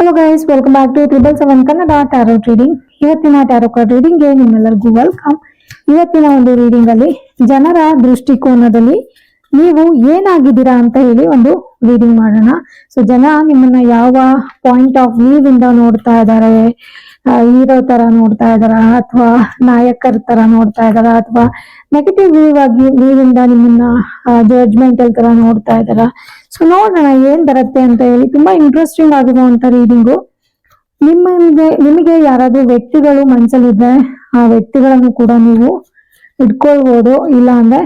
Hello guys welcome back to triple seven Kannada tarot reading ಇವತ್ತಿನ tarot card ರೀಡಿಂಗ್ಗೆ ನಿಮ್ಮೆಲ್ಲರಿಗೂ welcome ಇವತ್ತಿನ ಒಂದು ರೀಡಿಂಗ್ ಅಲ್ಲಿ ಜನರ ದೃಷ್ಟಿಕೋನದಲ್ಲಿ ನೀವು ಏನಾಗಿದ್ದೀರಾ ಅಂತ ಹೇಳಿ ಒಂದು ರೀಡಿಂಗ್ ಮಾಡೋಣ. ಸೊ ಜನ ನಿಮ್ಮನ್ನ ಯಾವ ಪಾಯಿಂಟ್ ಆಫ್ ವ್ಯೂ ಇಂದ ನೋಡ್ತಾ ಇದ್ದಾರೆ? ಹೀರೋ ತರ ನೋಡ್ತಾ ಇದಾರ ಅಥವಾ ನಾಯಕರ ತರ ನೋಡ್ತಾ ಇದಾರ ಅಥವಾ ನೆಗೆಟಿವ್ ವ್ಯೂ ಆಗಿ ವ್ಯೂ ಇಂದ ನಿಮ್ಮನ್ನ ಜಡ್ಜ್ಮೆಂಟಲ್ ತರ ನೋಡ್ತಾ ಇದಾರ ಸೊ ನೋಡೋಣ ಏನ್ ಬರುತ್ತೆ ಅಂತ ಹೇಳಿ. ತುಂಬಾ ಇಂಟ್ರೆಸ್ಟಿಂಗ್ ಆಗಿರುವಂತ ರೀಡಿಂಗು ನಿಮಗೆ ನಿಮಗೆ ಯಾರಾದ್ರೂ ವ್ಯಕ್ತಿಗಳು ಮನ್ಸಲ್ಲಿದ್ರೆ ಆ ವ್ಯಕ್ತಿಗಳನ್ನು ಕೂಡ ನೀವು ಇಟ್ಕೊಳ್ಬೋದು. ಇಲ್ಲ ಅಂದ್ರೆ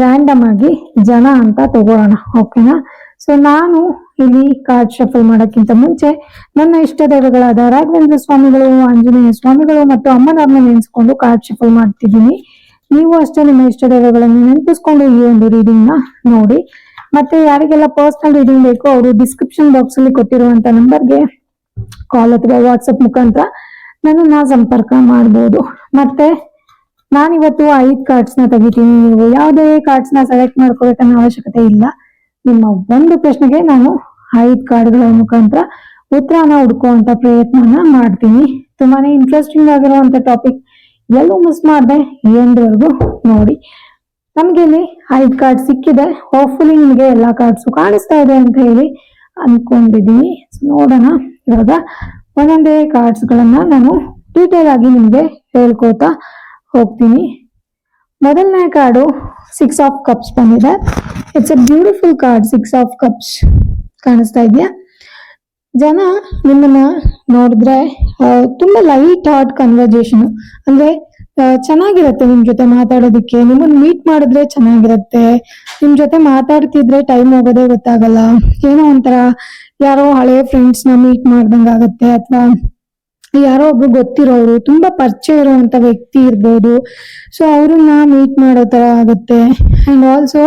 ರ್ಯಾಂಡಮ್ ಆಗಿ ಜನ ಅಂತ ತಗೊಳ್ಳೋಣ. ಓಕೆನಾ ಸೊ ನಾನು ಇಲ್ಲಿ ಕಾರ್ಡ್ ಶಫಲ್ ಮಾಡೋಕ್ಕಿಂತ ಮುಂಚೆ ನನ್ನ ಇಷ್ಟ ದೇವಗಳಾದ ರಾಘವೇಂದ್ರ ಸ್ವಾಮಿಗಳು, ಆಂಜನೇಯ ಸ್ವಾಮಿಗಳು ಮತ್ತು ಅಮ್ಮನವ್ರನ್ನ ನೆನೆಸ್ಕೊಂಡು ಕಾರ್ಡ್ ಶಫಲ್ ಮಾಡ್ತಿದ್ದೀನಿ. ನೀವು ಅಷ್ಟೇ ನಿಮ್ಮ ಇಷ್ಟ ದೇವಗಳನ್ನು ನೆನಪಿಸ್ಕೊಂಡು ಈ ಒಂದು ರೀಡಿಂಗ್ನ ನೋಡಿ. ಮತ್ತೆ ಯಾರಿಗೆಲ್ಲ ಪರ್ಸನಲ್ ರೀಡಿಂಗ್ ಬೇಕು, ಅವರು ಡಿಸ್ಕ್ರಿಪ್ಷನ್ ಬಾಕ್ಸ್ ಅಲ್ಲಿ ಕೊಟ್ಟಿರುವಂತ ನಂಬರ್ಗೆ ಕಾಲ್ ಅಥವಾ ವಾಟ್ಸಪ್ ಮುಖಾಂತರ ನನ್ನನ್ನ ಸಂಪರ್ಕ ಮಾಡಬಹುದು ಮತ್ತೆ ನಾನಿವತ್ತು ಐದು ಕಾರ್ಡ್ಸ್ನ ತೆಗಿತೀನಿ. ನೀವು ಯಾವುದೇ ಕಾರ್ಡ್ಸ್ನ ಸೆಲೆಕ್ಟ್ ಮಾಡ್ಕೋಬೇಕನ್ನೋ ಅವಶ್ಯಕತೆ ಇಲ್ಲ. ನಿಮ್ಮ ಒಂದು ಪ್ರಶ್ನೆಗೆ ನಾನು ಐದ್ ಕಾರ್ಡ್ಗಳ ಮುಖಾಂತರ ಉತ್ತರನ ಹುಡ್ಕುವಂತ ಪ್ರಯತ್ನನ ಮಾಡ್ತೀನಿ. ತುಂಬಾನೇ ಇಂಟ್ರೆಸ್ಟಿಂಗ್ ಆಗಿರುವಂತ ಟಾಪಿಕ್ ಎಲ್ಲೂ ಮಿಸ್ ಮಾಡದೆ ಎಂಡ್ವರೆಗೂ ನೋಡಿ. ನಮ್ಗೆ ಇಲ್ಲಿ ಐದು ಕಾರ್ಡ್ ಸಿಕ್ಕಿದೆ. ಹೋಪ್ಫುಲಿ ನಿಮಗೆ ಎಲ್ಲಾ ಕಾರ್ಡ್ಸ್ ಕಾಣಿಸ್ತಾ ಇದೆ ಅಂತ ಹೇಳಿ ಅನ್ಕೊಂಡಿದೀನಿ ನೋಡೋಣ. ಇವಾಗ ಒಂದೊಂದೇ ಕಾರ್ಡ್ಸ್ ಗಳನ್ನ ನಾನು ಡೀಟೇಲ್ ಆಗಿ ನಿಮಗೆ ಹೇಳ್ಕೋತಾ ಹೋಗ್ತೀನಿ. ಮೊದಲನೇ ಕಾರ್ಡು ಸಿಕ್ಸ್ ಆಫ್ ಕಪ್ಸ್ ಬಂದಿದೆ. It's a beautiful card six of cups ಕಾಣಿಸ್ತಾ ಇದೆಯಾ? ಜನ ನಿಮ್ಮನ್ನ ನೋಡಿದ್ರೆ ತುಂಬಾ ಲೈಟ್ ಹಾರ್ಟ್ ಕನ್ವರ್ಜೇಷನ್ ಅಂದ್ರೆ ಚೆನ್ನಾಗಿರತ್ತೆ ನಿಮ್ ಜೊತೆ ಮಾತಾಡೋದಕ್ಕೆ. ನಿಮ್ಮನ್ನ ಮೀಟ್ ಮಾಡಿದ್ರೆ ಚೆನ್ನಾಗಿರತ್ತೆ. ನಿಮ್ ಜೊತೆ ಮಾತಾಡ್ತಿದ್ರೆ ಟೈಮ್ ಹೋಗೋದೇ ಗೊತ್ತಾಗಲ್ಲ. ಏನೋ ಒಂಥರ ಯಾರೋ ಹಳೆ ಫ್ರೆಂಡ್ಸ್ನ ಮೀಟ್ ಮಾಡ್ದಂಗ ಆಗತ್ತೆ ಅಥವಾ ಯಾರೋ ಒಬ್ರು ಗೊತ್ತಿರೋರು, ತುಂಬಾ ಪರಿಚಯ ಇರುವಂತ ವ್ಯಕ್ತಿ ಇರ್ಬೋದು. ಸೊ ಅವ್ರನ್ನ ಮೀಟ್ ಮಾಡೋ ತರ ಆಗುತ್ತೆ. ಅಂಡ್ ಆಲ್ಸೋ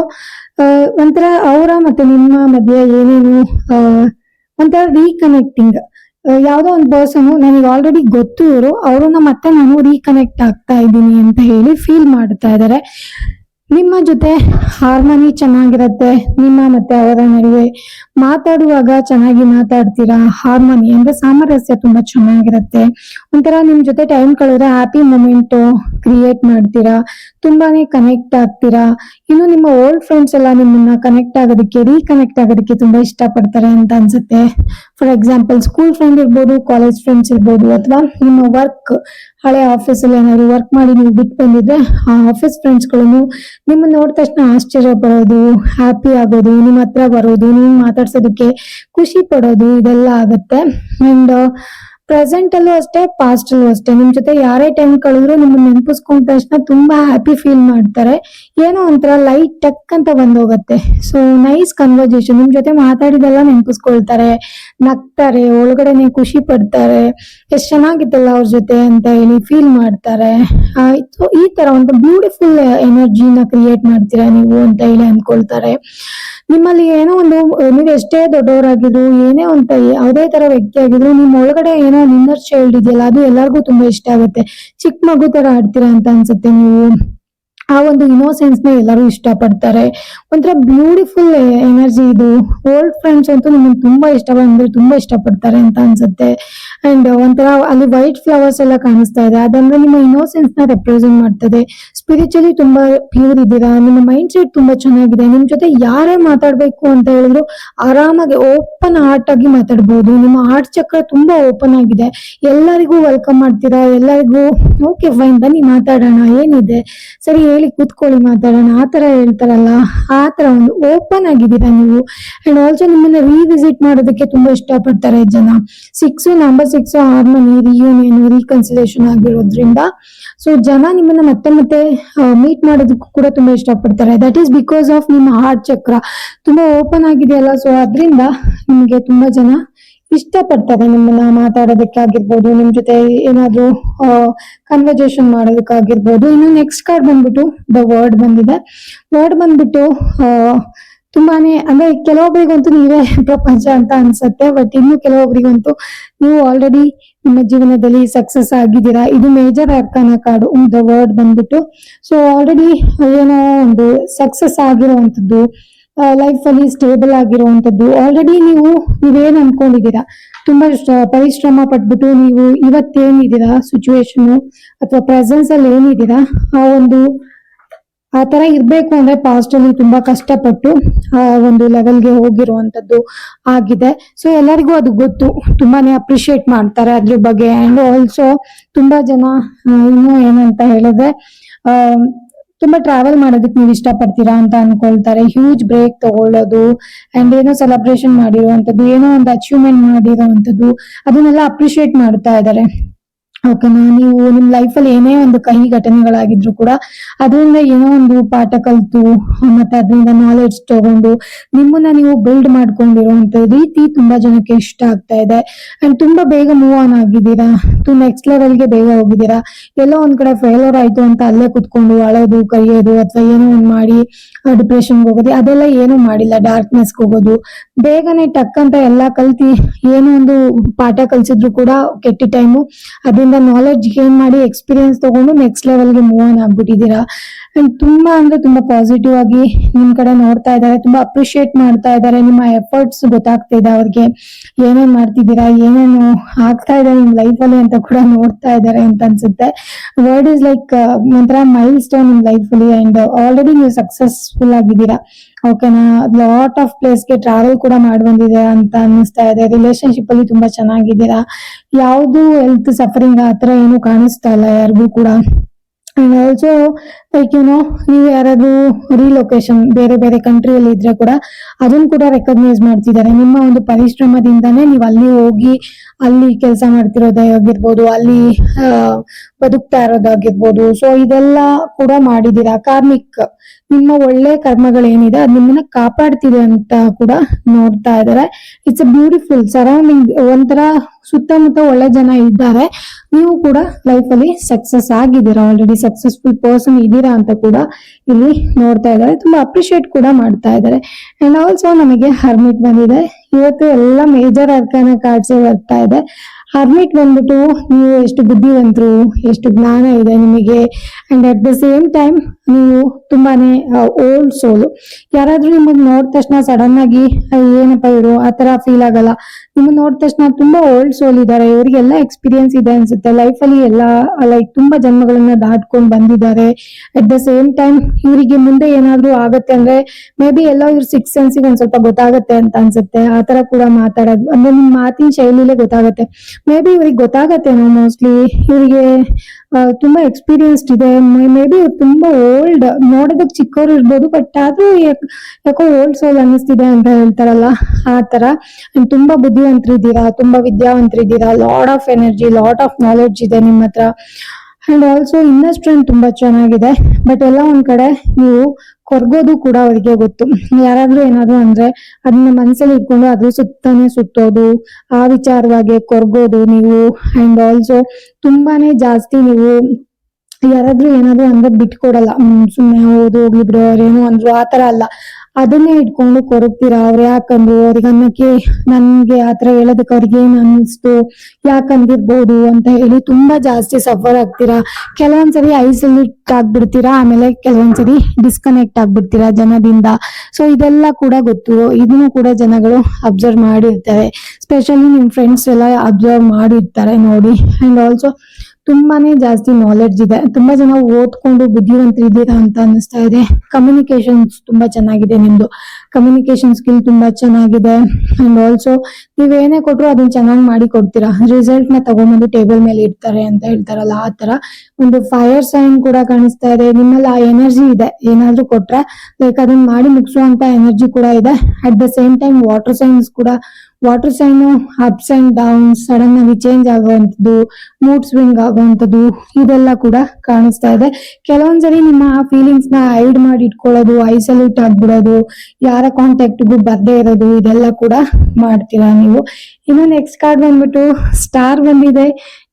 ಒಂಥರ ಅವರ ಮತ್ತೆ ನಿಮ್ಮ ಮಧ್ಯೆ ಏನೇನು ಒಂಥರ ರೀಕನೆಕ್ಟಿಂಗ್ ಯಾವ್ದೋ ಒಂದು ಪರ್ಸನ್ ನನಗೆ ಆಲ್ರೆಡಿ ಗೊತ್ತು ಇವರು ಅವ್ರನ್ನ ಮತ್ತೆ ನಾನು ರೀಕನೆಕ್ಟ್ ಆಗ್ತಾ ಇದ್ದೀನಿ ಅಂತ ಹೇಳಿ ಫೀಲ್ ಮಾಡ್ತಾ ಇದ್ದಾರೆ ನಿಮ್ಮ ಜೊತೆ ಹಾರ್ಮನಿ ಚೆನ್ನಾಗಿರತ್ತೆ, ನಿಮ್ಮ ಮತ್ತೆ ಅವರ ನಡುವೆ ಮಾತಾಡುವಾಗ ಚೆನ್ನಾಗಿ ಮಾತಾಡ್ತೀರಾ? ಹಾರ್ಮನಿ ಅಂದ್ರೆ ಸಾಮರಸ್ಯ ತುಂಬಾ ಚೆನ್ನಾಗಿರತ್ತೆ. ಒಂಥರ ನಿಮ್ ಜೊತೆ ಟೈಮ್ ಕಳೆದ್ರೆ ಹ್ಯಾಪಿ ಮೂಮೆಂಟ್ ಕ್ರಿಯೇಟ್ ಮಾಡ್ತೀರಾ? ತುಂಬಾನೇ ಕನೆಕ್ಟ್ ಆಗ್ತೀರಾ? ಇನ್ನು ನಿಮ್ಮ ಓಲ್ಡ್ ಫ್ರೆಂಡ್ಸ್ ಎಲ್ಲ ನಿಮ್ಮನ್ನ ಕನೆಕ್ಟ್ ಆಗೋದಕ್ಕೆ ರೀಕನೆಕ್ಟ್ ಆಗೋದಕ್ಕೆ ತುಂಬಾ ಇಷ್ಟಪಡ್ತಾರೆ ಅಂತ ಅನ್ಸುತ್ತೆ. ಫಾರ್ ಎಕ್ಸಾಂಪಲ್ ಸ್ಕೂಲ್ ಫ್ರೆಂಡ್ ಇರ್ಬೋದು ಕಾಲೇಜ್ ಫ್ರೆಂಡ್ಸ್ ಇರ್ಬೋದು, ಅಥವಾ ನಿಮ್ಮ ವರ್ಕ್ ಹಳೆ ಆಫೀಸ್ ಅಲ್ಲಿ ಏನಾದ್ರು ವರ್ಕ್ ಮಾಡಿ ನೀವು ಬಿಟ್ಟು ಬಂದಿದ್ರೆ ಆ ಆಫೀಸ್ ಫ್ರೆಂಡ್ಸ್ಗಳನ್ನು ನಿಮ್ಮನ್ನ ನೋಡಿದ ತಕ್ಷಣ ಆಶ್ಚರ್ಯ ಪಡೋದು ಹ್ಯಾಪಿ ಆಗೋದು, ನಿಮ್ಮ ಹತ್ರ ಬರೋದು, ನೀವು ಮಾತಾಡ್ಸೋದಕ್ಕೆ ಖುಷಿ ಪಡೋದು, ಇದೆಲ್ಲ ಆಗತ್ತೆ. ಅಂಡ್ ಪ್ರೆಸೆಂಟ್ ಅಲ್ಲೂ ಅಷ್ಟೇ ಪಾಸ್ಟ್ ಅಲ್ಲೂ ಅಷ್ಟೇ. ನಿಮ್ ಜೊತೆ ಯಾರೇ ಟೈಮ್ ಕಳೆದ್ರು ನಿಮ್ಮನ್ನ ನೆನಪಿಸ್ಕೊಂಡ ತಕ್ಷಣ ತುಂಬಾ ಹ್ಯಾಪಿ ಫೀಲ್ ಮಾಡ್ತಾರೆ. ಏನೋ ಒಂಥರ ಲೈಟ್ ಟಕ್ ಅಂತ ಬಂದೋಗತ್ತೆ. ಸೊ ನೈಸ್ ಕನ್ವರ್ಜೇಷನ್ ನಿಮ್ ಜೊತೆ ಮಾತಾಡಿದೆಲ್ಲ ನೆನಪಿಸ್ಕೊಳ್ತಾರೆ. ನಗ್ತಾರೆ, ಒಳಗಡೆನೆ ಖುಷಿ ಪಡ್ತಾರೆ. ಎಷ್ಟ್ ಚೆನ್ನಾಗಿತ್ತಲ್ಲ ಅವ್ರ ಜೊತೆ ಅಂತ ಹೇಳಿ ಫೀಲ್ ಮಾಡ್ತಾರೆ. ಈ ತರ ಒಂದು ಬ್ಯೂಟಿಫುಲ್ ಎನರ್ಜಿನ ಕ್ರಿಯೇಟ್ ಮಾಡ್ತೀರಾ ನೀವು ಅಂತ ಹೇಳಿ ಅನ್ಕೊಳ್ತಾರೆ ನಿಮ್ಮಲ್ಲಿ ಏನೋ ಒಂದು ನೀವು ಎಷ್ಟೇ ದೊಡ್ಡವರಾಗಿದ್ರು ಏನೇ ಒಂದು ಯಾವುದೇ ತರ ವ್ಯಕ್ತಿ ಆಗಿದ್ರು ನಿಮ್ ಒಳಗಡೆ ಏನೋ ಇನ್ನರ್ ಚೈಲ್ಡ್ ಇದೆಯಲ್ಲ ಅದು ಎಲ್ಲರಿಗೂ ತುಂಬಾ ಇಷ್ಟ ಆಗುತ್ತೆ. ಚಿಕ್ಕ ಮಗು ತರ ಆಡ್ತೀರಾ ಅಂತ ಅನ್ಸುತ್ತೆ ನೀವು? ಆ ಒಂದು ಇನೋಸೆನ್ಸ್ನ ಎಲ್ಲರೂ ಇಷ್ಟಪಡ್ತಾರೆ. ಒಂಥರ ಬ್ಯೂಟಿಫುಲ್ ಎನರ್ಜಿ ಇದು. ಓಲ್ಡ್ ಫ್ರೆಂಡ್ಸ್ ಅಂತೂ ನಿಮ್ಗೆ ತುಂಬಾ ಇಷ್ಟ ಅಂದ್ರೆ ತುಂಬಾ ಇಷ್ಟಪಡ್ತಾರೆ ಅಂತ ಅನ್ಸುತ್ತೆ. ಅಂಡ್ ಒಂಥರ ಅಲ್ಲಿ ವೈಟ್ ಫ್ಲವರ್ಸ್ ಎಲ್ಲ ಕಾಣಿಸ್ತಾ ಇದೆ. ಅದಂದ್ರೆ ನಿಮ್ಮ ಇನೋಸೆನ್ಸ್ನ ರೆಪ್ರೆಸೆಂಟ್ ಮಾಡ್ತದೆ. ಸ್ಪಿರಿಚುಲಿ ತುಂಬಾ ಪ್ಯೂರ್ ಇದ್ದೀರಾ? ನಿಮ್ಮ ಮೈಂಡ್ ಸೆಟ್ ತುಂಬಾ ಚೆನ್ನಾಗಿದೆ. ನಿಮ್ ಜೊತೆ ಯಾರೇ ಮಾತಾಡ್ಬೇಕು ಅಂತ ಹೇಳಿದ್ರು ಆರಾಮಾಗಿ ಓಪನ್ ಹಾರ್ಟ್ ಆಗಿ ಮಾತಾಡ್ಬೋದು. ನಿಮ್ಮ ಹಾರ್ಟ್ ಚಕ್ರ ತುಂಬಾ ಓಪನ್ ಆಗಿದೆ. ಎಲ್ಲರಿಗೂ ವೆಲ್ಕಮ್ ಮಾಡ್ತೀರಾ? ಎಲ್ಲರಿಗೂ ಓಕೆ ಫೈನ್ ಬನ್ನಿ ಮಾತಾಡೋಣ. ಏನಿದೆ? ಸರಿ ಹೇಳಿ ಕೂತ್ಕೊಳ್ಳಿ ಮಾತಾಡೋಣ. ಆ ತರ ಹೇಳ್ತಾರಲ್ಲ, ಆ ತರ ಒಂದು ಓಪನ್ ಆಗಿದ್ದೀರಾ ನೀವು? ಅಂಡ್ ಆಲ್ಸೋ ನಿಮ್ಮನ್ನ ರೀವಿಸಿಟ್ ಮಾಡೋದಕ್ಕೆ ತುಂಬಾ ಇಷ್ಟಪಡ್ತಾರೆ ಜನ. Six number six harmony reunion reconciliation ಆಗಿರೋದ್ರಿಂದ. ಸೊ ಜನ ನಿಮ್ಮನ್ನ ಮತ್ತೆ ಮತ್ತೆ ಮೀಟ್ ಮಾಡೋದಕ್ಕೂ ಕೂಡ ತುಂಬಾ ಇಷ್ಟಪಡ್ತಾರೆ. ದಟ್ ಈಸ್ ಬಿಕಾಸ್ ಆಫ್ ನಿಮ್ಮ ಹಾರ್ಟ್ ಚಕ್ರ ತುಂಬಾ ಓಪನ್ ಆಗಿದೆಯಲ್ಲ. ಸೊ ಅದರಿಂದ ನಿಮಗೆ ತುಂಬಾ ಜನ ಇಷ್ಟಪಡ್ತಾರೆ ನಿಮ್ಮನ್ನ ಮಾತಾಡೋದಕ್ಕಾಗಿರ್ಬೋದು, ನಿಮ್ ಜೊತೆ ಏನಾದ್ರು ಕನ್ವರ್ಜೇಷನ್ ಮಾಡೋದಕ್ಕಾಗಿರ್ಬೋದು. ಇನ್ನು ನೆಕ್ಸ್ಟ್ ಕಾರ್ಡ್ ಬಂದ್ಬಿಟ್ಟು ದ ವರ್ಡ್ ಬಂದಿದೆ. ವರ್ಡ್ ಬಂದ್ಬಿಟ್ಟು ತುಂಬಾನೇ, ಅಂದ್ರೆ ಕೆಲವೊಬ್ಬರಿಗಂತೂ ನೀವೇ ಪ್ರಪಂಚ ಅಂತ ಅನ್ಸತ್ತೆ ಬಟ್ ಇನ್ನು ಕೆಲವೊಬ್ಬರಿಗಂತೂ ನೀವು ಆಲ್ರೆಡಿ ನಿಮ್ಮ ಜೀವನದಲ್ಲಿ ಸಕ್ಸಸ್ ಆಗಿದ್ದೀರಾ. ಇದು major arcana card the world ಬಂದ್ಬಿಟ್ಟು. ಸೊ ಆಲ್ರೆಡಿ ಏನೋ ಒಂದು ಸಕ್ಸಸ್ ಆಗಿರುವಂತದ್ದು ಲೈಫ್ ಅಲ್ಲಿ ಸ್ಟೇಬಲ್ ಆಗಿರುವಂತದ್ದು ಆಲ್ರೆಡಿ ನೀವು, ನೀವೇನ್ ಅನ್ಕೊಂಡಿದ್ದೀರಾ? ತುಂಬಾ ಪರಿಶ್ರಮ ಪಟ್ಬಿಟ್ಟು ನೀವು ಇವತ್ತೇನಿದ್ದೀರಾ ಸಿಚುವೇಶನ್ ಅಥವಾ ಪ್ರೆಸೆನ್ಸ್ ಅಲ್ಲಿ ಏನಿದ್ದೀರಾ? ಆ ಒಂದು, ಆ ತರ ಇರ್ಬೇಕು ಅಂದ್ರೆ ಪಾಸ್ಟ್ ಅಲ್ಲಿ ತುಂಬಾ ಕಷ್ಟಪಟ್ಟು ಆ ಒಂದು ಲೆವೆಲ್ಗೆ ಹೋಗಿರುವಂತದ್ದು ಆಗಿದೆ. ಸೊ ಎಲ್ಲರಿಗೂ ಅದು ಗೊತ್ತು. ತುಂಬಾನೇ ಅಪ್ರಿಶಿಯೇಟ್ ಮಾಡ್ತಾರೆ ಅದ್ರ ಬಗ್ಗೆ. ಅಂಡ್ ಆಲ್ಸೋ ತುಂಬಾ ಜನ ಇನ್ನೂ ಏನಂತ ಹೇಳಿದ್ರೆ ತುಂಬಾ ಟ್ರಾವೆಲ್ ಮಾಡೋದಕ್ಕೆ ನೀವು ಇಷ್ಟಪಡ್ತೀರಾ ಅಂತ ಅನ್ಕೊಳ್ತಾರೆ. ಹ್ಯೂಜ್ ಬ್ರೇಕ್ ತಗೊಳ್ಳೋದು ಅಂಡ್ ಏನೋ ಸೆಲೆಬ್ರೇಷನ್ ಮಾಡಿರುವಂತದ್ದು ಏನೋ ಒಂದು ಅಚೀವ್ಮೆಂಟ್ ಮಾಡಿರುವಂತದ್ದು ಅದನ್ನೆಲ್ಲ ಅಪ್ರಿಶಿಯೇಟ್ ಮಾಡ್ತಾ ಇದ್ದಾರೆ. ಓಕೆನಾ ನೀವು ನಿಮ್ ಲೈಫ್ ಅಲ್ಲಿ ಏನೇ ಒಂದು ಕಹಿ ಘಟನೆಗಳಾಗಿದ್ರು ಕೂಡ ಅದರಿಂದ ಏನೋ ಒಂದು ಪಾಠ ಕಲ್ತು, ಮತ್ತೆ ಅದರಿಂದ ನಾಲೆಡ್ಜ್ ತಗೊಂಡು ನಿಮ್ಮನ್ನ ನೀವು ಬಿಲ್ಡ್ ಮಾಡ್ಕೊಂಡಿರುವಂತ ರೀತಿ ತುಂಬಾ ಜನಕ್ಕೆ ಇಷ್ಟ ಆಗ್ತಾ ಇದೆ. ಅಂಡ್ ತುಂಬಾ ಬೇಗ ಮೂವ್ ಆನ್ ಆಗಿದ್ದೀರಾ? ನೆಕ್ಸ್ಟ್ ಲೆವೆಲ್ಗೆ ಬೇಗ ಹೋಗಿದ್ದೀರಾ? ಎಲ್ಲೋ ಒಂದ್ ಕಡೆ ಫೇಲೋರ್ ಆಯ್ತು ಅಂತ ಅಲ್ಲೇ ಕುತ್ಕೊಂಡು ಅಳೋದು, ಕರಿಯೋದು ಅಥವಾ ಏನೋ ಒಂದ್ ಮಾಡಿ ಡಿಪ್ರೆಷನ್ ಹೋಗೋದು, ಅದೆಲ್ಲ ಏನು ಮಾಡಿಲ್ಲ ಡಾರ್ಕ್ನೆಸ್ ಹೋಗೋದು. ಬೇಗನೆ ಟಕ್ ಅಂತ ಎಲ್ಲಾ ಕಲ್ತಿ ಏನೋ ಒಂದು ಪಾಠ ಕಲ್ಸಿದ್ರು ಕೂಡ ಕೆಟ್ಟ ಟೈಮು ಅದರಿಂದ ನಾಲೆಡ್ಜ್ ಗೇನ್ ಮಾಡಿ ಎಕ್ಸ್ಪೀರಿಯನ್ಸ್ ತಗೊಂಡು ನೆಕ್ಸ್ಟ್ ಲೆವೆಲ್ಗೆ ಮೂವ್ ಆನ್ ಆಗ್ಬಿಟ್ಟಿದ್ದೀರಾ? ತುಂಬಾ ಅಂದ್ರೆ ತುಂಬಾ ಪಾಸಿಟಿವ್ ಆಗಿ ನಿಮ್ ಕಡೆ ನೋಡ್ತಾ ಇದ್ದಾರೆ, ತುಂಬಾ ಅಪ್ರಿಶಿಯೇಟ್ ಮಾಡ್ತಾ ಇದ್ದಾರೆ, ನಿಮ್ಮ ಎಫರ್ಟ್ಸ್ ಗೊತ್ತಾಗ್ತಾ ಇದೆ ಅವ್ರಿಗೆ. ಏನೇನ್ ಮಾಡ್ತಿದ್ದೀರಾ, ಏನೇನು ಆಗ್ತಾ ಇದೆ ನಿಮ್ ಲೈಫ್ ಅಲ್ಲಿ ಅಂತ ಕೂಡ ನೋಡ್ತಾ ಇದ್ದಾರೆ ಅಂತ ಅನ್ಸುತ್ತೆ. ವರ್ಡ್ ಇಸ್ ಲೈಕ್ ಒಂಥರ ಮೈಲ್ ಸ್ಟೋನ್ ನಿಮ್ ಲೈಫ್ ಅಲ್ಲಿ ಅಂಡ್ ಆಲ್ರೆಡಿ ನೀವು ಸಕ್ಸಸ್ಫುಲ್ ಆಗಿದ್ದೀರಾ. ಓಕೆನಾ ಲಾಟ್ ಆಫ್ ಪ್ಲೇಸ್ಗೆ ಟ್ರಾವೆಲ್ ಕೂಡ ಮಾಡಿ ಬಂದಿದೆ ಅಂತ ಅನ್ನಿಸ್ತಾ ಇದೆ. ರಿಲೇಶನ್ಶಿಪ್ ಅಲ್ಲಿ ತುಂಬಾ ಚೆನ್ನಾಗಿದ್ದೀರಾ. ಯಾವ್ದು ಹೆಲ್ತ್ ಸಫರಿಂಗ್ ಆತರ ಏನು ಕಾಣಿಸ್ತಾ ಇಲ್ಲ ಯಾರಿಗೂ ಕೂಡ. ಅಂಡ್ ಆಲ್ಸೋ ಲೈಕ್ ನೋ ನೀವು ಯಾರಾದ್ರೂ ರಿಲೊಕೇಶನ್ ಬೇರೆ ಬೇರೆ ಕಂಟ್ರಿಯಲ್ಲಿ ಇದ್ರೆ ಕೂಡ, ಅದನ್ನ ಕೂಡ ರೆಕಗ್ನೈಸ್ ಮಾಡ್ತಿದ್ದಾರೆ. ನಿಮ್ಮ ಒಂದು ಪರಿಶ್ರಮದಿಂದಾನೇ ನೀವು ಅಲ್ಲಿ ಹೋಗಿ ಅಲ್ಲಿ ಕೆಲಸ ಮಾಡ್ತಿರೋದೇ ಆಗಿರ್ಬೋದು, ಅಲ್ಲಿ ಬದುಕ್ತಾ ಇರೋದಾಗಿರ್ಬೋದು ಸೊ ಇದೆಲ್ಲ ಕೂಡ ಮಾಡಿದ್ದೀರಾ ಕಾರ್ಮಿಕ್, ನಿಮ್ಮ ಒಳ್ಳೆ ಕರ್ಮಗಳೇನಿದೆ ಅದು ನಿಮ್ಮನ್ನ ಕಾಪಾಡ್ತಿದೆ ಅಂತ ಕೂಡ ನೋಡ್ತಾ ಇದ್ದಾರೆ ಇಟ್ಸ್ ಅ ಬ್ಯೂಟಿಫುಲ್ ಸರೌಂಡಿಂಗ್ ಒಂಥರ ಸುತ್ತಮುತ್ತ ಒಳ್ಳೆ ಜನ ಇದ್ದಾರೆ. ನೀವು ಕೂಡ ಲೈಫ್ ಅಲ್ಲಿ ಸಕ್ಸಸ್ ಆಗಿದ್ದೀರಾ? ಆಲ್ರೆಡಿ ಸಕ್ಸಸ್ಫುಲ್ ಪರ್ಸನ್ ಇದ್ದೀರಾ ಅಂತ ಕೂಡ ಇಲ್ಲಿ ನೋಡ್ತಾ ಇದ್ದಾರೆ ತುಂಬಾ ಅಪ್ರಿಶಿಯೇಟ್ ಕೂಡ ಮಾಡ್ತಾ ಇದ್ದಾರೆ ಅಂಡ್ ಆಲ್ಸೋ ನಮಗೆ ಹರ್ಮಿಟ್ ಬಂದಿದೆ. ಇವತ್ತು ಎಲ್ಲ ಮೇಜರ್ ಅರ್ಕಾನ ಕಾರ್ಡ್ಸ್ ಬರ್ತಾ ಇದೆ. ಹರ್ಮಿಟ್ ಬಂದ್ಬಿಟ್ಟು ನೀವು ಎಷ್ಟು ಬುದ್ಧಿವಂತರು ಎಷ್ಟು ಜ್ಞಾನ ಇದೆ ನಿಮಗೆ. And at the same time ನೀವು ತುಂಬಾನೇ ಓಲ್ಡ್ ಸೋಲು ಯಾರಾದ್ರೂ ನಿಮ್ಮನ್ನ ನೋಡಿದ ತಕ್ಷಣ ಸಡನ್ ಆಗಿ "ಅಯ್ಯ್, ಏನಪ್ಪ ಇವರು ಆ ತರ ಫೀಲ್ ಆಗಲ್ಲ. ನಿಮ್ಮನ್ನ ನೋಡಿದ ತಕ್ಷಣ ತುಂಬಾ ಓಲ್ಡ್ ಸೋಲ್ ಇದ್ದಾರೆ. ಇವರಿಗೆಲ್ಲ ಎಕ್ಸ್ಪೀರಿಯನ್ಸ್ ಇದೆ ಅನ್ಸುತ್ತೆ. ಲೈಫ್ ಅಲ್ಲಿ ಎಲ್ಲ ಲೈಕ್ ತುಂಬಾ ಜನ್ಮಗಳನ್ನ ದಾಟ್ಕೊಂಡು ಬಂದಿದ್ದಾರೆ. ಅಟ್ ದ ಸೇಮ್ ಟೈಮ್ ಇವರಿಗೆ ಮುಂದೆ ಏನಾದ್ರೂ ಆಗತ್ತೆ ಅಂದ್ರೆ ಮೇ ಬಿ ಎಲ್ಲ ಇವ್ರ ಸಿಕ್ಸ್ ಸೆನ್ಸಿಗೆ ಒಂದ್ ಸ್ವಲ್ಪ ಗೊತ್ತಾಗತ್ತೆ ಅಂತ ಅನ್ಸುತ್ತೆ. ಆ ತರ ಕೂಡ ಮಾತಾಡೋದು ಅಂದ್ರೆ ನಿಮ್ ಮಾತಿನ ಶೈಲಿಲೇ ಗೊತ್ತಾಗತ್ತೆ. ಮೇ ಬಿ ಇವ್ರಿಗೆ ಗೊತ್ತಾಗತ್ತೇನೋ ಮೋಸ್ಟ್ಲಿ ಇವರಿಗೆ ತುಂಬಾ ಎಕ್ಸ್ಪೀರಿಯನ್ಸ್ಡ್ ಇದೆ. ಮೇ ಬಿ ಇವ್ರು ತುಂಬಾ ಓಲ್ಡ್ ನೋಡೋದಕ್ಕೆ ಚಿಕ್ಕವ್ರು ಇರ್ಬೋದು ಬಟ್ ಆದ್ರೂ ಯಾಕ್- ಓಲ್ಡ್ ಸೋಲ್ ಅನ್ನಿಸ್ತಿದೆ ಅಂತ ಹೇಳ್ತಾರಲ್ಲ, ಆ ತರ ತುಂಬಾ ಬುದ್ಧಿವಂತರಿದ್ದೀರಾ, ತುಂಬಾ ವಿದ್ಯಾವಂತರಿದ್ದೀರಾ. Lot of energy lot of knowledge ಇದೆ ನಿಮ್ಮ ಹತ್ರ. ಅಂಡ್ ಆಲ್ಸೋ ಇನ್ನರ್ ಸ್ಟ್ರೆಂತ್ ತುಂಬಾ ಚೆನ್ನಾಗಿದೆ. ಬಟ್ ಎಲ್ಲ ಒಂದ್ ಕಡೆ ನೀವು ಕೊರ್ಗೋದು ಕೂಡ ಅವರಿಗೆ ಗೊತ್ತು. ಯಾರಾದ್ರೂ ಏನಾದ್ರು ಅಂದ್ರೆ ಅದನ್ನ ಮನಸ್ಸಲ್ಲಿ ಇಟ್ಕೊಂಡು ಅದ್ರ ಸುತ್ತಾನೆ ಸುತ್ತೋದು, ಆ ವಿಚಾರವಾಗಿ ಕೊರ್ಗೋದು ನೀವು. ಅಂಡ್ ಆಲ್ಸೋ ತುಂಬಾನೇ ಜಾಸ್ತಿ ನೀವು ಯಾರಾದ್ರೂ ಏನಾದ್ರು ಅಂದ್ರೆ ಬಿಟ್ಕೊಡಲ್ಲ. ಸುಮ್ಮನೆ ಹೌದು ಹೋಗ್ಲಿ ಬಿಡೋ ಅವ್ರೇನು ಅಂದ್ರು ತರ ಅಲ್ಲ. ಅದನ್ನೇ ಇಟ್ಕೊಂಡು ಕೊರಗ್ತೀರಾ ಅವ್ರು? ಯಾಕಂದ್ರು ಅವ್ರಿಗೆ ಅನ್ನಕ್ಕೆ ನನ್ಗೆ ಆತರ ಹೇಳೋದಕ್ಕೆ ಅವ್ರಿಗೆ ಏನ್ ಅನ್ನಿಸ್ತು? ಯಾಕಂದಿರ್ಬೋದು ಅಂತ ಹೇಳಿ ತುಂಬಾ ಜಾಸ್ತಿ ಸಫರ್ ಆಗ್ತೀರಾ? ಕೆಲವೊಂದ್ಸರಿ ಐಸೋಲೇಟ್ ಆಗ್ಬಿಡ್ತೀರಾ? ಆಮೇಲೆ ಕೆಲವೊಂದ್ಸರಿ ಡಿಸ್ಕನೆಕ್ಟ್ ಆಗ್ಬಿಡ್ತೀರಾ ಜನದಿಂದ? ಸೊ ಇದೆಲ್ಲ ಕೂಡ ಗೊತ್ತು. ಇದನ್ನು ಕೂಡ ಜನಗಳು ಅಬ್ಸರ್ವ್ ಮಾಡಿರ್ತಾರೆ. ಸ್ಪೆಷಲಿ ನಿಮ್ ಫ್ರೆಂಡ್ಸ್ ಎಲ್ಲ ಅಬ್ಸರ್ವ್ ಮಾಡಿರ್ತಾರೆ ನೋಡಿ. ಅಂಡ್ ಆಲ್ಸೋ ತುಂಬಾನೇ ಜಾಸ್ತಿ ನಾಲೆಡ್ಜ್ ಇದೆ. ತುಂಬಾ ಜನ ಓದ್ಕೊಂಡು ಬುದ್ಧಿವಂತರಿದ್ದೀರಾ ಅಂತ ಅನಿಸ್ತಾ ಇದೆ. ಕಮ್ಯುನಿಕೇಶನ್ಸ್ ತುಂಬಾ ಚೆನ್ನಾಗಿದೆ ನಿಮ್ದು. ಕಮ್ಯುನಿಕೇಶನ್ ಸ್ಕಿಲ್ ತುಂಬಾ ಚೆನ್ನಾಗಿದೆ. ಅಂಡ್ ಆಲ್ಸೋ ನೀವೇನೇ ಕೊಟ್ರು ಅದನ್ನ ಚೆನ್ನಾಗಿ ಮಾಡಿ ಕೊಡ್ತೀರಾ. ರಿಸಲ್ಟ್ನ ತಗೊಂಡ್ಬಂದು ಟೇಬಲ್ ಮೇಲೆ ಇಡ್ತಾರೆ ಅಂತ ಹೇಳ್ತಾರಲ್ಲ ಆ ತರ ಒಂದು ಫೈರ್ ಸೈನ್ ಕೂಡ ಕಾಣಿಸ್ತಾ ಇದೆ. ನಿಮ್ಮಲ್ಲಿ ಆ ಎನರ್ಜಿ ಇದೆ. ಏನಾದ್ರೂ ಕೊಟ್ರೆ ಲೈಕ್ ಅದನ್ನ ಮಾಡಿ ಮುಗಿಸುವಂತ ಎನರ್ಜಿ ಕೂಡ ಇದೆ. At the same time water signs ಕೂಡ water sign ups and downs sudden ಆಗಿ ಚೇಂಜ್ ಆಗುವಂತದ್ದು ಮೂಡ್ ಸ್ವಿಂಗ್ ಆಗುವಂತದ್ದು ಇದೆಲ್ಲ ಕೂಡ ಕಾಣಿಸ್ತಾ ಇದೆ. ಕೆಲವೊಂದ್ಸರಿ ನಿಮ್ಮ ಫೀಲಿಂಗ್ಸ್ನ ಹೈಡ್ ಮಾಡಿ ಇಟ್ಕೊಳ್ಳೋದು ಐಸೋಲೇಟ್ ಆಗ್ಬಿಡೋದು, ಯಾರ ಕಾಂಟ್ಯಾಕ್ಟ್ಗೂ ಬರ್ದೇ ಇರೋದು, ಇದೆಲ್ಲ ಕೂಡ ಮಾಡ್ತೀರಾ ನೀವು? ಇನ್ನು ನೆಕ್ಸ್ಟ್ ಕಾರ್ಡ್ ಬಂದ್ಬಿಟ್ಟು ಸ್ಟಾರ್ ಬಂದಿದೆ.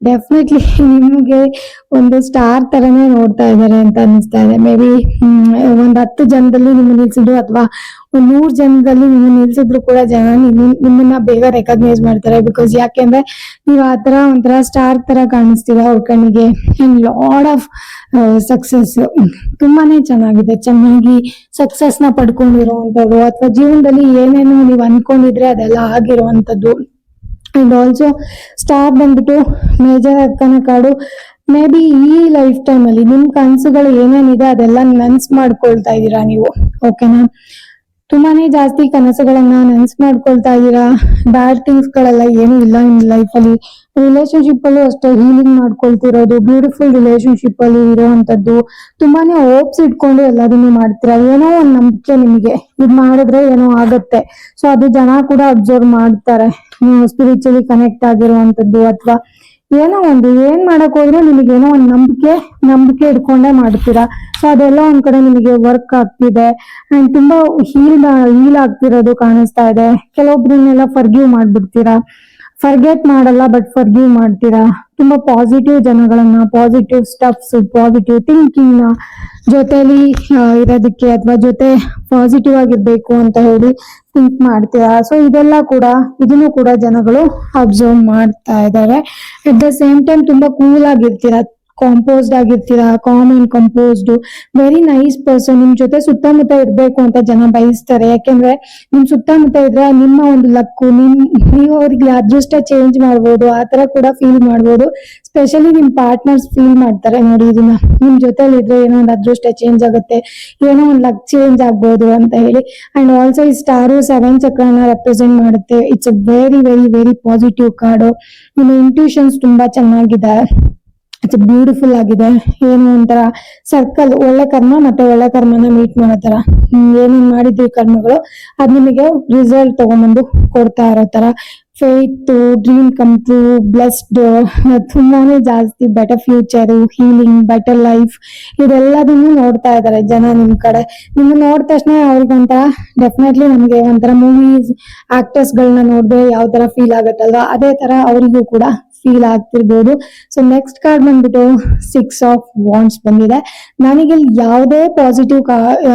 ಡೆಫಿನೆಟ್ಲಿ ನಿಮಗೆ ಒಂದು ಸ್ಟಾರ್ ತರನೇ ನೋಡ್ತಾ ಇದ್ದಾರೆ ಅಂತ ಅನಿಸ್ತಾ ಇದೆ. ಮೇ ಬಿ ಒಂದು ಹತ್ತು ಜನದಲ್ಲಿ ನಿಮ್ಮ ನಿಲ್ಸಿದ್ರು ಅಥವಾ ಒಂದ್ ನೂರ್ ಜನದಲ್ಲಿ ನಿಮ್ಮ ನಿಲ್ಸಿದ್ರು ಕೂಡ ಜನ ನಿಮ್ಮನ್ನ ಬೇಗ ರೆಕಗ್ನೈಸ್ ಮಾಡ್ತಾರೆ. ಬಿಕಾಸ್ ಯಾಕೆಂದ್ರೆ ನೀವು ಆ ತರ ಒಂಥರ ಸ್ಟಾರ್ ತರ ಕಾಣಿಸ್ತೀರ ಅವ್ರ ಕಣ್ಣಿಗೆ. ಅಂಡ್ ಲಾಡ್ ಆಫ್ ಸಕ್ಸಸ್ ತುಂಬಾನೇ ಚೆನ್ನಾಗಿದೆ. ಚೆನ್ನಾಗಿ ಸಕ್ಸಸ್ನ ಪಡ್ಕೊಂಡಿರೋ ಅಥವಾ ಜೀವನದಲ್ಲಿ ಏನೇನು ನೀವು ಅನ್ಕೊಂಡಿದ್ರೆ ಅದೆಲ್ಲ ಆಗಿರುವಂತದ್ದು ಅಂಡ್ ಆಲ್ಸೋ ಸ್ಟಾರ್ ಬಂದ್ಬಿಟ್ಟು major arcana card may be ಈ ಲೈಫ್ ಟೈಮಲ್ಲಿ ನಿಮ್ಮ ಕನಸುಗಳು ಏನೇನಿದೆ ಅದೆಲ್ಲ ನನ್ಸ್ ಮಾಡ್ಕೊಳ್ತಾ ಇದೀರಾ ನೀವು? ಓಕೆನಾ ತುಂಬಾನೇ ಜಾಸ್ತಿ ಕನಸುಗಳನ್ನ ನೆನ್ಸ್ ಮಾಡ್ಕೊಳ್ತಾ ಇದೀರಾ ಬ್ಯಾಡ್ ಥಿಂಗ್ಸ್ ಗಳೆಲ್ಲ ಏನು ಇಲ್ಲ ನಿಮ್ ಲೈಫ್ ಅಲ್ಲಿ. ರಿಲೇಶನ್ಶಿಪ್ ಅಲ್ಲೂ ಅಷ್ಟೇ ಹೀಲಿಂಗ್ ಮಾಡ್ಕೊಳ್ತಿರೋದು ಬ್ಯೂಟಿಫುಲ್ ರಿಲೇಶನ್ಶಿಪ್ ಅಲ್ಲಿ ಇರುವಂತದ್ದು ತುಂಬಾನೇ ಹೋಪ್ಸ್ ಇಟ್ಕೊಂಡು ಎಲ್ಲದನ್ನು ಮಾಡ್ತೀರಾ? ಏನೋ ಒಂದ್ ನಂಬಿಕೆ ನಿಮಗೆ. ಇದ್ ಮಾಡಿದ್ರೆ ಏನೋ ಆಗತ್ತೆ. ಸೊ ಅದು ಜನ ಕೂಡ ಅಬ್ಸರ್ವ್ ಮಾಡ್ತಾರೆ. ನೀವು ಸ್ಪಿರಿಚುಲಿ ಕನೆಕ್ಟ್ ಆಗಿರುವಂತದ್ದು ಅಥವಾ ಏನೋ ಒಂದು, ಏನ್ ಮಾಡಕ್ ಹೋದ್ರು ನಿಮಗೆ ಏನೋ ಒಂದ್ ನಂಬಿಕೆ ನಂಬಿಕೆ ಇಟ್ಕೊಂಡೇ ಮಾಡ್ತೀರಾ? ಸೊ ಅದೆಲ್ಲ ಒಂದ್ ಕಡೆ ನಿಮಗೆ ವರ್ಕ್ ಆಗ್ತಿದೆ. ಅಂಡ್ ತುಂಬಾ ಹೀಲ್ ಹೀಲ್ ಆಗ್ತಿರೋದು ಕಾಣಿಸ್ತಾ ಇದೆ. ಕೆಲವೊಬ್ರನ್ನೆಲ್ಲ ಫರ್ಗ್ಯೂ ಮಾಡ್ಬಿಡ್ತೀರಾ? ಫರ್ಗೆಟ್ ಮಾಡಲ್ಲ ಬಟ್ ಫರ್ಗ್ಯೂ ಮಾಡ್ತೀರಾ? ತುಂಬಾ ಪಾಸಿಟಿವ್ ಜನಗಳನ್ನ ಪಾಸಿಟಿವ್ ಸ್ಟಫ್ಸ್ ಪಾಸಿಟಿವ್ ಥಿಂಕಿಂಗ್ನ ಜೊತೆಲಿ ಇರೋದಕ್ಕೆ ಅಥವಾ ಜೊತೆ ಪಾಸಿಟಿವ್ ಆಗಿರ್ಬೇಕು ಅಂತ ಹೇಳಿ ಥಿಂಕ್ ಮಾಡ್ತೀರಾ? ಸೊ ಇದೆಲ್ಲ ಕೂಡ, ಇದನ್ನು ಕೂಡ ಜನಗಳು ಅಬ್ಸರ್ವ್ ಮಾಡ್ತಾ ಇದ್ದಾರೆ ಅಟ್ ದ ಸೇಮ್ ಟೈಮ್ ತುಂಬಾ ಕೂಲ್ ಆಗಿರ್ತೀರಾ? Composed ಆಗಿರ್ತೀರಾ calm and composed very nice person ನಿಮ್ ಜೊತೆ ಸುತ್ತಮುತ್ತ ಇರ್ಬೇಕು ಅಂತ ಜನ ಬಯಸ್ತಾರೆ. ಯಾಕೆಂದ್ರೆ ನಿಮ್ ಸುತ್ತಮುತ್ತ ಇದ್ರೆ ನಿಮ್ಮ ಒಂದು ಲಕ್ಕು, ನಿಮ್ ನೀವು ಅವ್ರಿಗೆ ಅದೃಷ್ಟ ಚೇಂಜ್ ಮಾಡ್ಬೋದು, ಆ ತರ ಕೂಡ ಫೀಲ್ ಮಾಡ್ಬೋದು. ಸ್ಪೆಷಲಿ ನಿಮ್ ಪಾರ್ಟ್ನರ್ಸ್ ಫೀಲ್ ಮಾಡ್ತಾರೆ ನೋಡಿ ಇದನ್ನ. ನಿಮ್ ಜೊತೆಲಿ ಇದ್ರೆ ಏನೋ ಒಂದು ಅದೃಷ್ಟ ಚೇಂಜ್ ಆಗುತ್ತೆ, ಏನೋ ಒಂದು ಲಕ್ ಚೇಂಜ್ ಆಗ್ಬೋದು ಅಂತ ಹೇಳಿ. ಅಂಡ್ ಆಲ್ಸೋ ಈ ಸ್ಟಾರು ಸೆವೆನ್ ಚಕ್ರನ ರೆಪ್ರೆಸೆಂಟ್ ಮಾಡುತ್ತೆ. It's a very very very positive card ನಿಮ್ಮ ಇಂಟ್ಯೂಷನ್ಸ್ ತುಂಬಾ ಚೆನ್ನಾಗಿದೆ. ಇಟ್ಸ್ ಬ್ಯೂಟಿಫುಲ್ ಆಗಿದೆ. ಏನು ಒಂಥರ ಸರ್ಕಲ್ ಒಳ್ಳೆ ಕರ್ಮ ಮತ್ತೆ ಒಳ್ಳೆ ಕರ್ಮನ ಮೀಟ್ ಮಾಡೋ ತರ ಏನೇನ್ ಮಾಡಿದ್ವಿ ಕರ್ಮಗಳು, ಅದ್ ನಿಮಗೆ ರಿಸಲ್ಟ್ ತಗೊಂಡ್ಬಂದು ಕೊಡ್ತಾ ಇರೋ ತರ faith dream come true blessed ತುಂಬಾನೇ ಜಾಸ್ತಿ better future healing better life ಇದೆಲ್ಲದನ್ನು ನೋಡ್ತಾ ಇದ್ದಾರೆ ಜನ ನಿಮ್ ಕಡೆ. ನಿಮ್ ನೋಡಿದ ತಕ್ಷಣ ಅವ್ರಿಗೊಂಥರ ಡೆಫಿನೆಟ್ಲಿ ನಮ್ಗೆ ಒಂಥರ ಮೂವೀಸ್ ಆಕ್ಟರ್ಸ್ ಗಳನ್ನ ನೋಡಿದ್ರೆ ಯಾವ ತರ ಫೀಲ್ ಆಗತ್ತಲ್ವಾ? ಅದೇ ತರ ಅವರಿಗೂ ಕೂಡ ಫೀಲ್ ಆಗ್ತಿರ್ಬೋದು. ಸೊ ನೆಕ್ಸ್ಟ್ ಕಾರ್ಡ್ ಬಂದ್ಬಿಟ್ಟು ಸಿಕ್ಸ್ ಆಫ್ ವಾಂಡ್ಸ್ ಬಂದಿದೆ. ನನಗೆ ಇಲ್ಲಿ ಯಾವುದೇ ಪಾಸಿಟಿವ್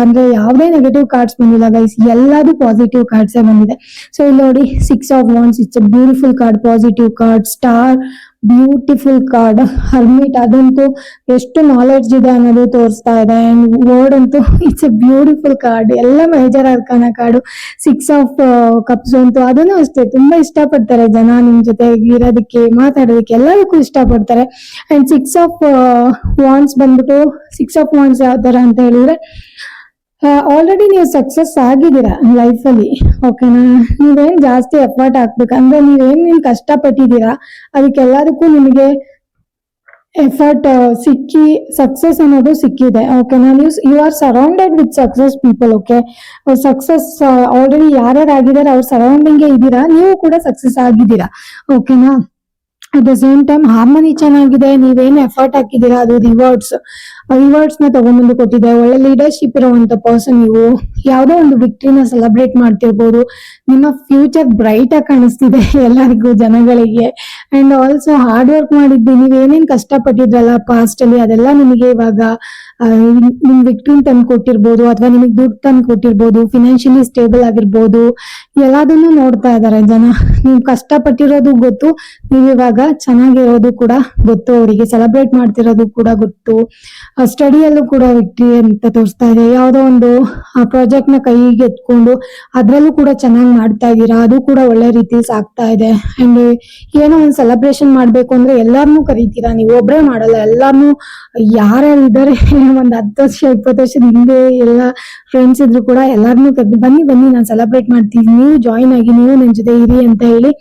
ಅಂದ್ರೆ ಯಾವುದೇ ನೆಗೆಟಿವ್ ಕಾರ್ಡ್ಸ್ ಬಂದಿಲ್ಲ ಗೈಸ್ ಎಲ್ಲದೂ ಪಾಸಿಟಿವ್ ಕಾರ್ಡ್ಸೇ ಬಂದಿದೆ. ಸೊ ಇಲ್ಲಿ ನೋಡಿ six of wands it's a beautiful card positive card star beautiful card hermit ಅದಂತೂ ಎಷ್ಟು ನಾಲೆಡ್ಜ್ ಇದೆ ಅನ್ನೋದು ತೋರಿಸ್ತಾ ಇದೆ. ಅಂಡ್ ವರ್ಡ್ ಅಂತೂ ಇಟ್ಸ್ ಎ ಬ್ಯೂಟಿಫುಲ್ ಕಾರ್ಡ್ ಎಲ್ಲ major arcana card six of cups ಅಂತೂ ಅದನ್ನು ಅಷ್ಟೇ, ತುಂಬಾ ಇಷ್ಟಪಡ್ತಾರೆ ಜನ ನಿಮ್ ಜೊತೆ ಇರೋದಕ್ಕೆ, ಮಾತಾಡೋದಕ್ಕೆ ಎಲ್ಲದಕ್ಕೂ ಇಷ್ಟಪಡ್ತಾರೆ. ಅಂಡ್ ಸಿಕ್ಸ್ ಆಫ್ ವಾನ್ಸ್ ಬಂದ್ಬಿಟ್ಟು ಸಿಕ್ಸ್ ಆಫ್ ವಾನ್ಸ್ ಯಾವ ತರ ಅಂತ ಹೇಳಿದ್ರೆ ಆಲ್ರೆಡಿ ನೀವು ಸಕ್ಸಸ್ ಆಗಿದ್ದೀರಾ ಲೈಫಲ್ಲಿ ಓಕೆನಾ ನೀವೇನ್ ಜಾಸ್ತಿ ಎಫರ್ಟ್ ಹಾಕ್ಬೇಕು? ಅಂದ್ರೆ ನೀವೇನ್ ನೀನ್ ಕಷ್ಟಪಟ್ಟಿದ್ದೀರಾ? ಅದಕ್ಕೆಲ್ಲದಕ್ಕೂ ನಿಮಗೆ ಎಫರ್ಟ್ ಸಿಕ್ಕಿ ಸಕ್ಸಸ್ ಅನ್ನೋದು ಸಿಕ್ಕಿದೆ. ಓಕೆನಾ ನೀವು you are surrounded with success people okay success already ಯಾರ್ಯಾರು ಆಗಿದ್ದಾರೆ ಅವ್ರ ಸರೌಂಡಿಂಗ್ ಇದ್ದೀರಾ? ನೀವು ಕೂಡ ಸಕ್ಸಸ್ ಆಗಿದ್ದೀರಾ? ಓಕೆನಾ at the same time harmony ಚೆನ್ನಾಗಿದೆ, ನೀವೇನು ಎಫರ್ಟ್ ಹಾಕಿದ್ದೀರಾ? ಅದು ರಿವಾರ್ಡ್ಸ್ ರಿವಾರ್ಡ್ಸ್ನ ತಗೊಂಡ್ಬಂದು ಕೊಟ್ಟಿದೆ ಒಳ್ಳೆ ಲೀಡರ್ಶಿಪ್ ಇರುವಂತ ಪರ್ಸನ್ ನೀವು. ಯಾವ್ದೋ ಒಂದು ವಿಕ್ಟ್ರಿನ ಸೆಲೆಬ್ರೇಟ್ ಮಾಡ್ತಿರ್ಬೋದು. ನಿಮ್ಮ ಫ್ಯೂಚರ್ ಬ್ರೈಟ್ ಆಗಿ ಕಾಣಿಸ್ತಿದೆ ಎಲ್ಲರಿಗೂ, ಜನಗಳಿಗೆ. ಅಂಡ್ ಆಲ್ಸೋ ಹಾರ್ಡ್ ವರ್ಕ್ ಮಾಡಿದ್ದು, ನೀವ್ ಏನೇನ್ ಕಷ್ಟಪಟ್ಟಿದ್ರಲ್ಲ ಪಾಸ್ಟ್ ಅಲ್ಲಿ, ಅದೆಲ್ಲ ನಿಮಗೆ ಇವಾಗ ನಿಮ್ ವಿಕ್ಟ್ರಿನ್ ತಂದು ಕೊಟ್ಟಿರ್ಬೋದು ಅಥವಾ ನಿಮಗೆ ದುಡ್ಡು ತಂದು ಕೊಟ್ಟಿರ್ಬೋದು ಫಿನಾನ್ಷಿಯಲಿ ಸ್ಟೇಬಲ್ ಆಗಿರ್ಬೋದು, ಎಲ್ಲದನ್ನು ನೋಡ್ತಾ ಇದಾರೆ ಜನ. ನೀವು ಕಷ್ಟಪಟ್ಟಿರೋದು ಗೊತ್ತು, ನೀವು ಇವಾಗ ಚೆನ್ನಾಗಿರೋದು ಕೂಡ ಗೊತ್ತು, ಅವರಿಗೆ ಸೆಲೆಬ್ರೇಟ್ ಮಾಡ್ತಿರೋದು ಕೂಡ ಗೊತ್ತು. ಸ್ಟಡಿಯಲ್ಲೂ ಕೂಡ ವಿಕ್ಟ್ರಿ ಅಂತ ತೋರಿಸ್ತಾ ಇದೆ. ಯಾವುದೋ ಒಂದು ಪ್ರಾಜೆಕ್ಟ್ನ ಕೈಗೆ ಎತ್ಕೊಂಡು ಅದ್ರಲ್ಲೂ ಕೂಡ ಚೆನ್ನಾಗಿ ಮಾಡ್ತಾ ಇದ್ದೀರಾ? ಅದು ಕೂಡ ಒಳ್ಳೆ ರೀತಿ ಸಾಗ್ತಾ ಇದೆ. ಅಂಡ್ ಏನೋ ಒಂದು ಸೆಲೆಬ್ರೇಷನ್ ಮಾಡ್ಬೇಕು ಅಂದ್ರೆ ಎಲ್ಲಾರ್ನು ಕರೀತೀರಾ ನೀವು? ಒಬ್ರೇ ಮಾಡಲ್ಲ, ಎಲ್ಲಾರ್ನು ಯಾರ್ಯಾರು ಇದಾರೆ ಒಂದ್ ಹತ್ತು ವರ್ಷ, ಇಪ್ಪತ್ತು ವರ್ಷದ ಹಿಂದೆ ಎಲ್ಲ ಫ್ರೆಂಡ್ಸ್ ಇದ್ರು ಕೂಡ ಎಲ್ಲಾರ್ನು ಕರೆದು ಬನ್ನಿ ಬನ್ನಿ, ನಾನು ಸೆಲೆಬ್ರೇಟ್ ಮಾಡ್ತೀನಿ. ನೀವು ಜಾಯಿನ್ ಆಗಿ, ನೀವು ನನ್ನ ಜೊತೆ ಇರಿ ಅಂತ ಹೇಳಿ.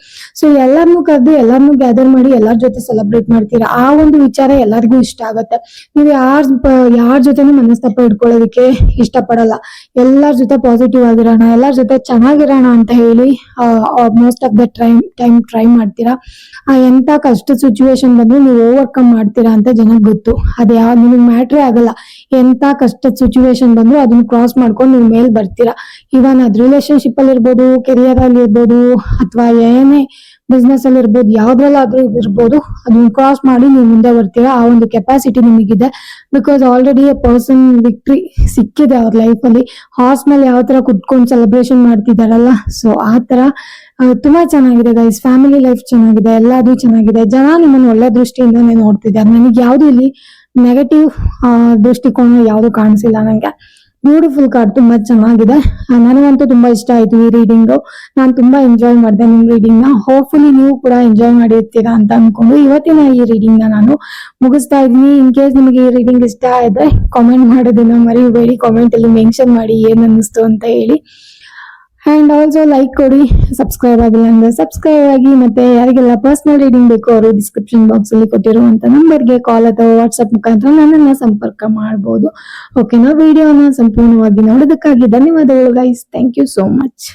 ಸೊ ಎಲ್ಲಾರ್ನು ಕರೆದು, ಎಲ್ಲಾರ್ನೂ ಗ್ಯಾದರ್ ಮಾಡಿ, ಎಲ್ಲಾರ ಜೊತೆ ಸೆಲೆಬ್ರೇಟ್ ಮಾಡ್ತೀರಾ? ಆ ಒಂದು ವಿಚಾರ ಎಲ್ಲರಿಗೂ ಇಷ್ಟ ಆಗತ್ತೆ. ನೀವು ಯಾರ್ ಯಾರ ಜೊತೆನೂ ಮನಸ್ತಾಪ ಇಟ್ಕೊಳ್ಳೋದಕ್ಕೆ ಇಷ್ಟಪಡಲ್ಲ. ಎಲ್ಲಾರ ಜೊತೆ ಪಾಸಿಟಿವ್ ಆಗಿರೋಣ, ಎಲ್ಲಾರ ಜೊತೆ ಚೆನ್ನಾಗಿರೋಣ ಅಂತ ಹೇಳಿ most of the time time try ಮಾಡ್ತೀರಾ? ಆ, ಎಂತ ಕಷ್ಟ ಸಿಚುವೇಶನ್ ಬಂದ್ರೆ ನೀವು ಓವರ್ಕಮ್ ಮಾಡ್ತೀರಾ ಅಂತ ಜನಕ್ಕೆ ಗೊತ್ತು. ಅದು ಯಾವ ನಿಮಗೆ ಮ್ಯಾಟ್ರೇ ಆಗಲ್ಲ. ಎಂತ ಕಷ್ಟ ಸಿಚುವೇಶನ್ ಬಂದ್ರು ಅದನ್ನ ಕ್ರಾಸ್ ಮಾಡ್ಕೊಂಡು ನೀವು ಮೇಲ್ ಬರ್ತೀರಾ? ಇವನ್ ಅದ್ ರಿಲೇಶನ್ಶಿಪ್ ಅಲ್ಲಿ ಇರ್ಬೋದು ಕೆರಿಯರ್ ಅಲ್ಲಿ ಇರ್ಬೋದು, ಅಥವಾ ಏನೇ ಬಿಸ್ನೆಸ್ ಅಲ್ಲಿ ಇರ್ಬೋದು, ಯಾವ್ದ್ರಲ್ಲಾದ್ರೂ ಇರ್ಬೋದು, ಅದನ್ನ ಕ್ರಾಸ್ ಮಾಡಿ ನೀವು ಮುಂದೆ ಬರ್ತೀರಾ? ಆ ಒಂದು capacity ನಿಮಗಿದೆ. Because already a person victory ಸಿಕ್ಕಿದೆ ಅವ್ರ ಲೈಫ್ ಅಲ್ಲಿ. ಹಾಸ್ ಮೇಲೆ ಯಾವ ತರ ಕುತ್ಕೊಂಡು ಸೆಲೆಬ್ರೇಷನ್ ಮಾಡ್ತಿದಾರಲ್ಲ? ಸೊ ಆ ತರ ತುಂಬಾ ಚೆನ್ನಾಗಿದೆ ಗೈಸ್ ಫ್ಯಾಮಿಲಿ ಲೈಫ್ ಚೆನ್ನಾಗಿದೆ, ಎಲ್ಲದೂ ಚೆನ್ನಾಗಿದೆ. ಜನ ನಿಮ್ಮನ್ನು ಒಳ್ಳೆ ದೃಷ್ಟಿಯಿಂದಾನೆ ನೋಡ್ತಿದ್ದಾರೆ. ನನಗೆ ಯಾವ್ದು ಇಲ್ಲಿ ನೆಗೆಟಿವ್ ದೃಷ್ಟಿಕೋನ ಯಾವುದು ಕಾಣಿಸಿಲ್ಲ ನನಗೆ ಬ್ಯೂಟಿಫುಲ್ ಕಾರ್ಡ್ ತುಂಬಾ ಚೆನ್ನಾಗಿದೆ. ನನಗಂತೂ ತುಂಬಾ ಇಷ್ಟ ಆಯ್ತು ಈ ರೀಡಿಂಗ್ ನಾನು ತುಂಬಾ ಎಂಜಾಯ್ ಮಾಡಿದೆ ನಿಮ್ ರೀಡಿಂಗ್ನ. ಹೋಪ್ಫುಲಿ ನೀವು ಕೂಡ ಎಂಜಾಯ್ ಮಾಡಿರ್ತೀರಾ ಅಂತ ಅನ್ಕೊಂಡು ಇವತ್ತಿನ ಈ ರೀಡಿಂಗ್ನ ನಾನು ಮುಗಿಸ್ತಾ ಇದ್ದೀನಿ. ಇನ್ ಕೇಸ್ ನಿಮಗೆ ಈ ರೀಡಿಂಗ್ ಇಷ್ಟ ಆದ್ರೆ ಕಾಮೆಂಟ್ ಮಾಡೋದನ್ನ ಮರಿಬೇಡಿ. ಕಾಮೆಂಟ್ ಅಲ್ಲಿ ಮೆನ್ಷನ್ ಮಾಡಿ ಏನ್ ಅನ್ನಿಸ್ತು ಅಂತ ಹೇಳಿ. ಅಂಡ್ ಆಲ್ಸೋ ಲೈಕ್ ಕೊಡಿ ಸಬ್ಸ್ಕ್ರೈಬ್ ಆಗಿಲ್ಲ ಅಂದರೆ ಸಬ್ಸ್ಕ್ರೈಬ್ ಆಗಿ ಮತ್ತೆ ಯಾರಿಗೆಲ್ಲ ಪರ್ಸ್ನಲ್ ರೀಡಿಂಗ್ ಬೇಕು ಅವರು ಡಿಸ್ಕ್ರಿಪ್ಷನ್ ಬಾಕ್ಸ್ ಅಲ್ಲಿ ಕೊಟ್ಟಿರುವಂತ ನಂಬರ್ಗೆ ಕಾಲ್ ಅಥವಾ ವಾಟ್ಸಪ್ ಮುಖಾಂತರ ನನ್ನನ್ನು ಸಂಪರ್ಕ ಮಾಡಬಹುದು ಓಕೆನಾ ವಿಡಿಯೋನ ಸಂಪೂರ್ಣವಾಗಿ ನೋಡೋದಕ್ಕಾಗಿ ಧನ್ಯವಾದಗಳು guys thank you so much